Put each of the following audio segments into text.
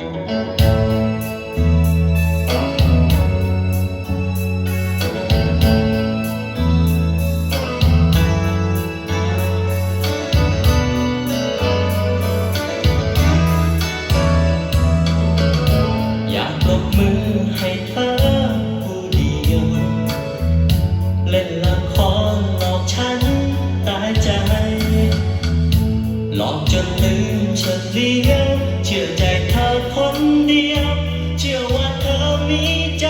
อ อกจนลืมเฉลียวเชื่อใจเธอคนเดียว เชื่อว่าเธอมีใจ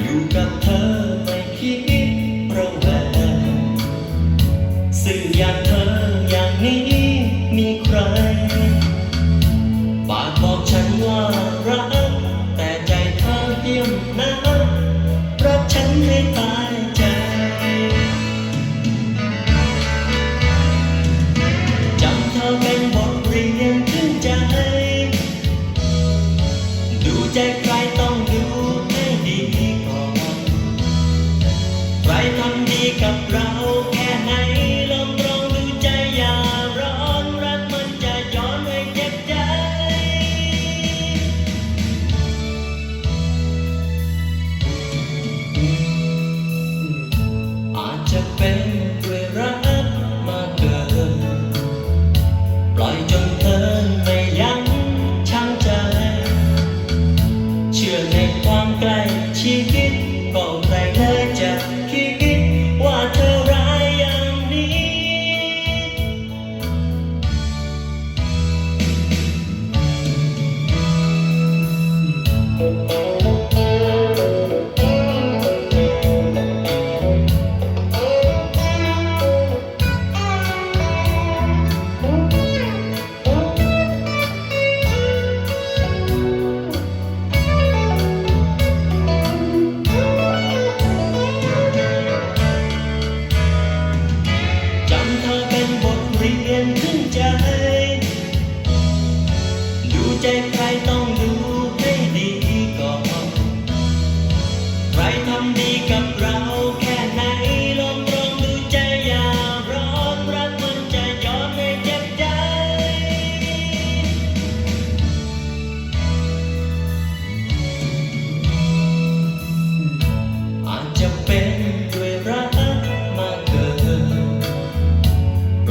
อยู่กับเธอไม่คิดระแวงสื่ออย่างเธออย่างนี้มีใครปากบอกฉันว่ารัก กับเราแค่ไหนลองลองดูใจอย่าร้อนรักมันจะย้อนให้เจ็บใจอาจจะเป็น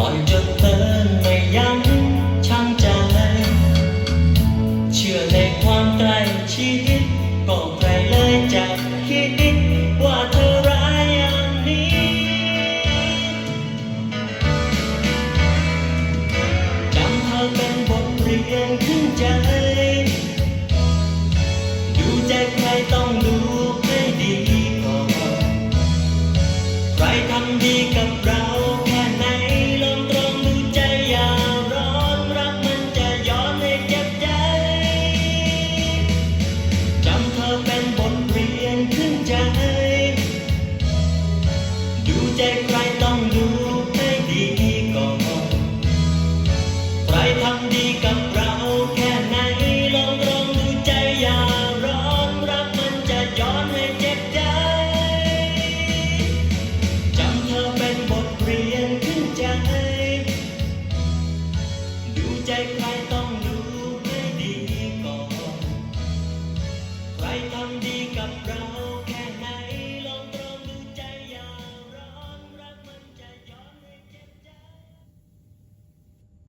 ปล่อยจนเธอไม่ยั้งชั่งใจ เชื่อในความใกล้ชิดก็ใครเลยจะ ทำดีกับเราแค่ไหนลองลองดูใจอย่าร้อนรักมันจะย้อนให้เจ็บใจจำเธอเป็นบทเรียนขึ้นใจ ดูใจใคร